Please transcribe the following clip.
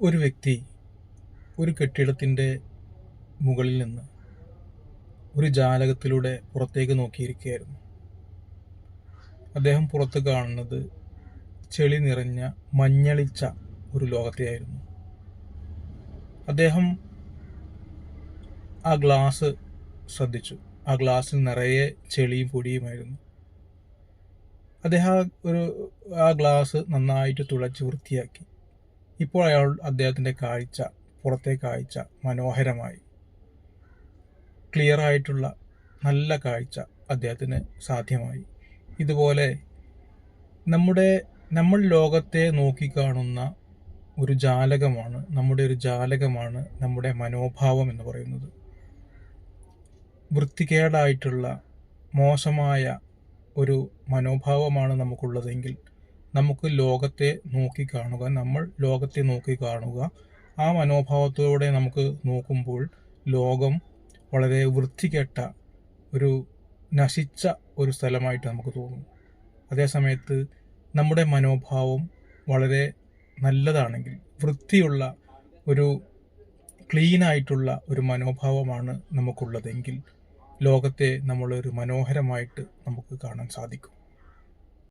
ഒരു വ്യക്തി ഒരു കെട്ടിടത്തിന്റെ മുകളിൽ നിന്ന് ഒരു ജാലകത്തിലൂടെ പുറത്തേക്ക് നോക്കിയിരിക്കുകയായിരുന്നു. അദ്ദേഹം പുറത്ത് കാണുന്നത് ചെളി നിറഞ്ഞ മഞ്ഞളിച്ച ഒരു ലോകത്തെയായിരുന്നു. അദ്ദേഹം ആ ഗ്ലാസ് ശ്രദ്ധിച്ചു. ആ ഗ്ലാസ്സിൽ നിറയെ ചെളിയും പൊടിയുമായിരുന്നു. അദ്ദേഹം ഒരു ആ ഗ്ലാസ് നന്നായിട്ട് തുളച്ച് വൃത്തിയാക്കി. ഇപ്പോൾ അയാൾ അദ്ദേഹത്തിന്റെ കാഴ്ച പുറത്തെ കാഴ്ച മനോഹരമായി. ക്ലിയർ ആയിട്ടുള്ള നല്ല കാഴ്ച അദ്ദേഹത്തിന് സാധ്യമായി. ഇതുപോലെ നമ്മുടെ നമ്മൾ ലോകത്തെ നോക്കിക്കാണുന്ന ഒരു ജാലകമാണ് നമ്മുടെ ഒരു ജാലകമാണ് നമ്മുടെ മനോഭാവം എന്ന് പറയുന്നത്. വൃത്തികേടായിട്ടുള്ള മോശമായ ഒരു മനോഭാവമാണ് നമുക്കുള്ളതെങ്കിൽ നമുക്ക് ലോകത്തെ നോക്കി കാണുക നമ്മൾ ലോകത്തെ നോക്കി കാണുക. ആ മനോഭാവത്തോടെ നമുക്ക് നോക്കുമ്പോൾ ലോകം വളരെ വൃത്തികെട്ട ഒരു നശിച്ച ഒരു സ്ഥലമായിട്ട് നമുക്ക് തോന്നും. അതേസമയത്ത് നമ്മുടെ മനോഭാവം വളരെ നല്ലതാണെങ്കിൽ വൃത്തിയുള്ള ഒരു ക്ലീൻ ആയിട്ടുള്ള ഒരു മനോഭാവമാണ് നമുക്കുള്ളതെങ്കിൽ ലോകത്തെ നമ്മളൊരു മനോഹരമായിട്ട് നമുക്ക് കാണാൻ സാധിക്കും.